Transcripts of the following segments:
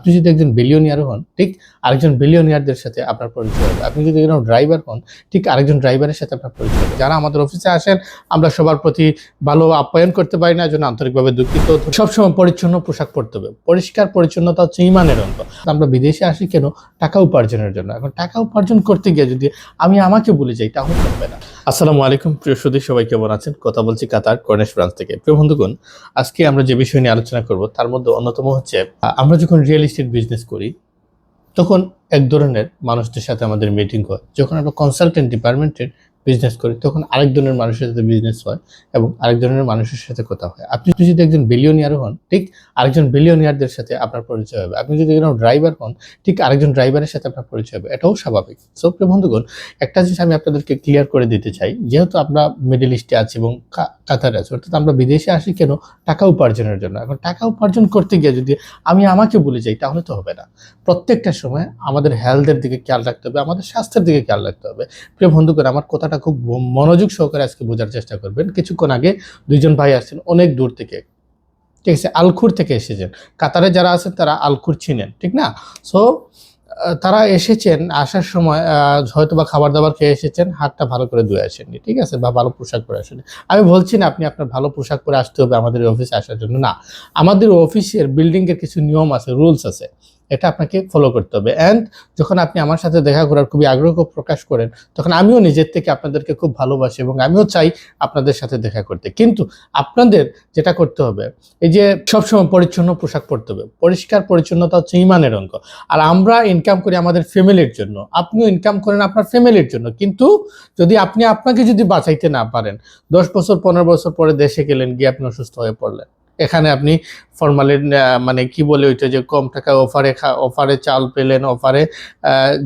আপনি যদি একজন বিলিয়নিয়ার হন, ঠিক আরেকজন বিলিয়নিয়ারদের সাথে আপনার পরিচয় হবে। আপনি যদি কোনো ড্রাইভার হন, ঠিক আরেকজন ড্রাইভারের সাথে আপনার পরিচয় হবে। যারা আমাদের অফিসে আসেন, আমরা সবার প্রতি ভালো আপ্যায়ন করতে পারি না জন্য আন্তরিকভাবে দুঃখিত। সবসময় পরিচ্ছন্ন পোশাক পরতে হবে। পরিষ্কার পরিচ্ছন্নতা হচ্ছে ইমানের অন্ত আমরা বিদেশে আসি কেন? টাকা উপার্জনের জন্য। এখন টাকা উপার্জন করতে গিয়ে যদি আমি আমাকে ভুলে যাই, তাহলে হবে না। আসসালামু আলাইকুম, প্রিয় সুদী সবাই কেমন আছেন? কথা বলছি কাতার কর্নেশ ব্রাঞ্চ থেকে। প্রিয় বন্ধুগণ, আজকে আমরা যে বিষয় নিয়ে আলোচনা করব, তার মধ্যে অন্যতম হচ্ছে আমরা যখন রিয়েল এস্টেট বিজনেস করি, তখন এক ধরনের মানুষদের সাথে আমাদের মিটিং হয়, যখন আমরা কনসালটেন্ট ডিপার্টমেন্টের বিজনেস করি, তখন আরেক ধরনের মানুষের সাথে বিজনেস হয় এবং আরেক ধরনের মানুষের সাথে কথা হয়। আপনি যদি একজন বিলিয়নিয়ার হন, ঠিক আরেকজন বিলিয়নিয়ারদের সাথে আপনার পরিচয় হবে। আপনি যদি কোনো ড্রাইভার হন, ঠিক আরেকজন ড্রাইভারের সাথে আপনার পরিচয় হবে। এটাও স্বাভাবিক। সো প্রিয় বন্ধুগণ, একটা জিনিস আমি আপনাদেরকে ক্লিয়ার করে দিতে চাই, যেহেতু আমরা মিডল ইস্টে আছি এবং কাতারে আছি, অর্থাৎ আমরা বিদেশে আসি কেন? টাকা উপার্জনের জন্য। এখন টাকা উপার্জন করতে গিয়ে যদি আমি আমাকে বলে যাই, তাহলে তো হবে না। প্রত্যেকটা সময় আমাদের হেলথের দিকে খেয়াল রাখতে হবে, আমাদের স্বাস্থ্যের দিকে খেয়াল রাখতে হবে। প্রিয় বন্ধুগণ, আমার কথাটা খুব মনোযোগ সহকারে আজকে বোঝার চেষ্টা করবেন। কিছুক্ষণ আগে দুইজন ভাই আসছেন, অনেক দূর থেকে। ঠিক আছে, আলখুর থেকে এসেছেন। কাতারে যারা আছেন, তারা আলখুর চিনেন, ঠিক না? সো তারা এসেছেন, আসার সময় হয়তো বা খাবার দাবার খেয়ে এসেছেন, হাতটা ভালো করে ধুয়ে আসেননি, ঠিক আছে? বা ভালো পোশাক পরে আসেননি। আমি বলছি না, আপনি আপনার ভালো পোশাক পরে আসতে হবে আমাদের অফিসে আসার জন্য, না। আমাদের অফিসের বিল্ডিংয়ের কিছু নিয়ম আছে, রুলস আছে। এটা আপনাকে ফলো করতে হবে। অ্যান্ড যখন আপনি আমার সাথে দেখা করার খুবই আগ্রহ প্রকাশ করেন, তখন আমিও নিজের থেকে আপনাদেরকে খুব ভালোবাসি এবং আমিও চাই আপনাদের সাথে দেখা করতে। কিন্তু আপনাদের যেটা করতে হবে, এই যে সবসময় পরিচ্ছন্ন পোশাক পরতে হবে। পরিষ্কার পরিচ্ছন্নতা হচ্ছে ইমানের অঙ্ক আর আমরা ইনকাম করি আমাদের ফ্যামিলির জন্য। আপনিও ইনকাম করেন আপনার ফ্যামিলির জন্য। কিন্তু যদি আপনি আপনাকে যদি বাঁচাইতে না পারেন, দশ বছর, পনেরো বছর পরে দেশে গেলেন, গিয়ে আপনি অসুস্থ হয়ে পড়লেন। এখানে আপনি ফর্মালি মানে কি বলে ওইটা যে কম টাকা অফারে অফারে চাল পেলেন অফারে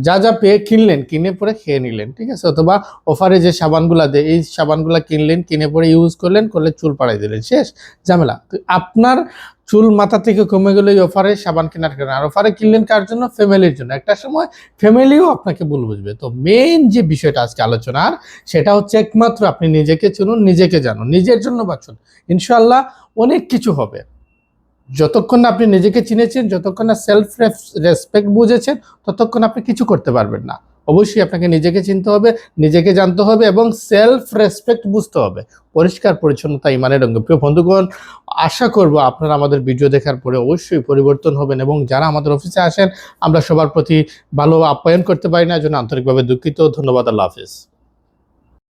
যা যা পেয়ে কিনলেন, কিনে পরে খেয়ে নিলেন, ঠিক আছে? অথবা অফারে যে সাবানগুলা দেয় এই সাবানগুলা কিনলেন, কিনে পরে ইউজ করলেন, করলে চুল পাড়াই দিলেন, শেষ? ঝামেলা। আপনার চুল মাথা থেকে কমে গেলে এই অফারে সাবান কেনার কারণে। আর অফারে কিনলেন কার জন্য? ফ্যামিলির জন্য। একটা সময় ফ্যামিলিও আপনাকে ভুল বুঝবে। তো মেইন যে বিষয়টা আজকে আলোচনার, সেটা হচ্ছে একমাত্র আপনি নিজেকে চুনুন, নিজেকে জানুন। নিজের জন্য বাঁচুন। ইনশাল্লাহ অনেক কিছু হবে। যতক্ষণ না আপনি নিজেকে চিনেছেন, যতক্ষণ না সেলফ রেসপেক্ট বুঝেছেন, ততক্ষণ আপনি কিছু করতে পারবেন না। অবশ্যই আপনাকে নিজেকে চিনতে হবে, নিজেকে জানতে হবে এবং সেলফ রেসপেক্ট বুঝতে হবে। পরিষ্কার, পরিচ্ছন্নতা ইমানের অঙ্গ। প্রিয় বন্ধুগণ, আশা করব আপনারা আমাদের ভিডিও দেখার পরে অবশ্যই পরিবর্তন হবেন এবং যারা আমাদের অফিসে আসেন, আমরা সবার প্রতি ভালো আপ্যায়ন করতে পারি না জন্য আন্তরিকভাবে দুঃখিত। ধন্যবাদ, আল্লাহ হাফিজ।